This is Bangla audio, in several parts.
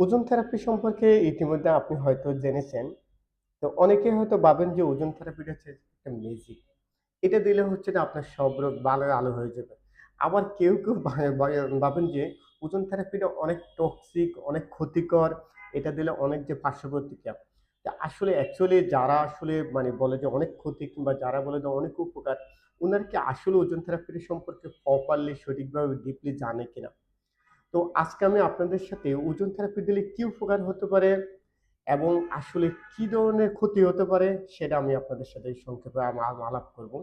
ওজন থেরাপি সম্পর্কে ইতিমধ্যে আপনি হয়তো জেনেছেন। তো অনেকে হয়তো ভাবেন যে ওজন থেরাপিটা হচ্ছে একটা ম্যাজিক। এটা দিলে হচ্ছে যে আপনার সব রোগ ভালো আলো হয়ে যাবে। আবার কেউ, কেউ ভাবেন যে ওজন থেরাপিটা অনেক টক্সিক, অনেক ক্ষতিকর। এটা দিলে অনেক যে পার্শ্ব। তা আসলে অ্যাকচুয়ালি যারা আসলে মানে বলে যে অনেক ক্ষতি কিংবা যারা বলে যে অনেক উপকার, উনারা কি আসলে ওজন থেরাপির সম্পর্কে প্রপারলি সঠিকভাবে ডিপলি জানে কিনা? তো আজকে আমি আপনাদের সাথে ওজন থেরাপি দিলে কি উপকার হতে পারে এবং আসলে কি ধরনের ক্ষতি হতে পারে সেটা আমি আপনাদের সাথে সংক্ষেপে আলাপ করব।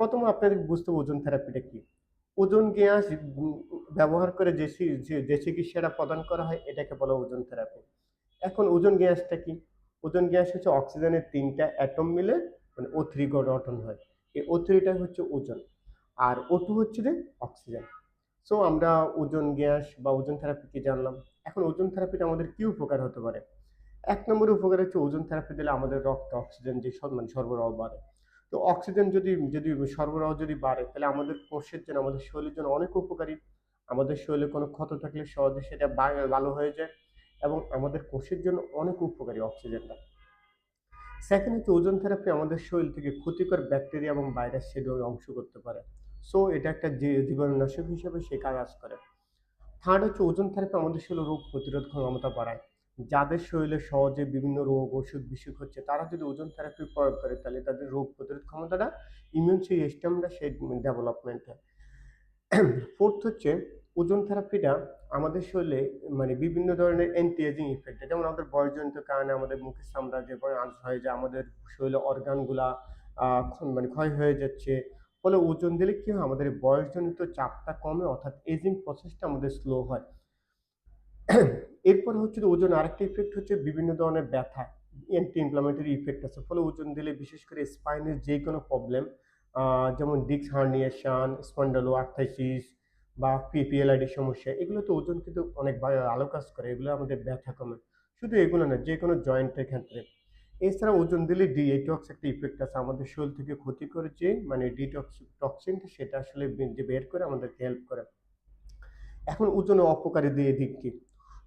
১ম এ আপনাদের বুঝতে ওজন থেরাপিটা কি? ওজন গ্যাস ব্যবহার করে যে যে চিকিৎসাটা প্রদান করা হয় এটাকে বলা ওজন থেরাপি। এখন ওজন গ্যাসটা কি? ওজন গ্যাস হচ্ছে অক্সিজেনের তিনটা অ্যাটম মিলে মানে O3 গঠন হয়। এই O3 টাই হচ্ছে ওজন। আর O2 হচ্ছে যে অক্সিজেন। সো আমরা ওজন গ্যাস বা ওজন থেরাপি কি জানলাম। এখন ওজন থেরাপিটা আমাদের কি উপকার হতে পারে? এক নম্বরে উপকার হচ্ছে ওজন থেরাপি দিলে আমাদের রক্ত অক্সিজেন যে মানে সরবরাহ বাড়ে। তো অক্সিজেন যদি যদি সরবরাহ যদি বাড়ে, তাহলে আমাদের কোষের জন্য, আমাদের শরীরের জন্য অনেক উপকারী। আমাদের শরীরে কোনো ক্ষত থাকলে সহজে সেটা ভালো হয়ে যায় এবং আমাদের কোষের জন্য অনেক উপকারী অক্সিজেনটা। সেকেন্ড হচ্ছে ওজন থেরাপি আমাদের শরীর থেকে ক্ষতিকর ব্যাকটেরিয়া এবং ভাইরাস সেটা ধ্বংস করতে পারে। সো এটা একটা জীবাণুনাশক হিসেবে সে কাজ করে। থার্ড হচ্ছে ওজন থেরাপি আমাদের শরীরে রোগ প্রতিরোধ ক্ষমতা বাড়ায়। যাদের শরীরে সহজে বিভিন্ন রোগ, ওষুধ বিসুখ হচ্ছে তারা যদি ওজন থেরাপি প্রয়োগ করে তাহলে তাদের রোগ প্রতিরোধ ক্ষমতাটা ইমিউন সিস্টেমটা সে ডেভেলপমেন্ট হয়। ফোর্থ হচ্ছে ওজন থেরাপিটা আমাদের শরীরে মানে বিভিন্ন ধরনের অ্যান্টি এজিং ইফেক্ট যেমন আমাদের বয়সজনিত কারণে আমাদের মুখের চামড়া যে হয়ে যায়, আমাদের শরীরে অর্গানগুলা মানে ক্ষয় হয়ে যাচ্ছে। ফলে ওজন দিলে কি হয় আমাদের বয়সজনিত চাপটা কমে অর্থাৎ এজিং প্রসেসটা আমাদের স্লো হয়। এরপর হচ্ছে ওজন আরেকটা ইফেক্ট হচ্ছে বিভিন্ন ধরনের ব্যথা, অ্যান্টি ইনফ্ল্যামেটরি ইফেক্ট আছে। ফলে ওজন দিলে বিশেষ করে স্পাইনের যে কোনো প্রবলেম যেমন ডিস্ক হার্নিয়েশন, স্পন্ডালোআর্থ্রাইটিস বা পি পিএলআইডি সমস্যা এগুলোতে ওজন কিন্তু অনেক আলো কাজ করে। এগুলো আমাদের ব্যথা কমে শুধু এগুলো না যে কোনো জয়েন্টের ক্ষেত্রে। এছাড়া ওজন দিলে ডিটক্স একটা ইফেক্ট আছে। আমাদের শরীর থেকে ক্ষতিকর যে মানে ডিটক্স টক্সিনটা সেটা আসলে যে বের করে আমাদেরকে হেল্প করে। এখন ওজনের অপকারী দিয়ে দিক কি?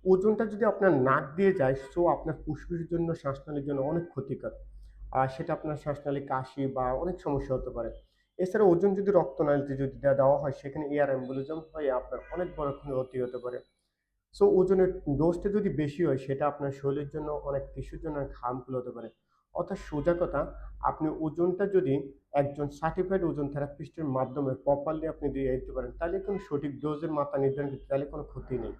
ওজনটা যদি আপনার নাক দিয়ে যায় সো আপনার ফুসফুসের জন্য, শ্বাসনালীর জন্য অনেক ক্ষতিকর। আর সেটা আপনার শ্বাসনালী, কাশি বা অনেক সমস্যা হতে পারে। এছাড়া ওজন যদি রক্তনালীতে যদি দেওয়া হয় সেখানে এয়ার এম্বোলিজম হয়ে আপনার অনেক বড় ক্ষতি হতে পারে। সো ওজনের ডোজটা যদি বেশি হয়, সেটা আপনার শরীরের জন্য অনেক টিস্যুর জন্য হার্মফুল হতে পারে। অর্থাৎ সোজা কথা, আপনি ওজনটা যদি একজন সার্টিফাইড ওজন থেরাপিস্টের মাধ্যমে প্রপারলি আপনি দিয়ে দিতে পারেন, তাহলে কোনো সঠিক ডোজের মাত্রা নির্ধারণ করতে তাহলে কোনো ক্ষতি নেই।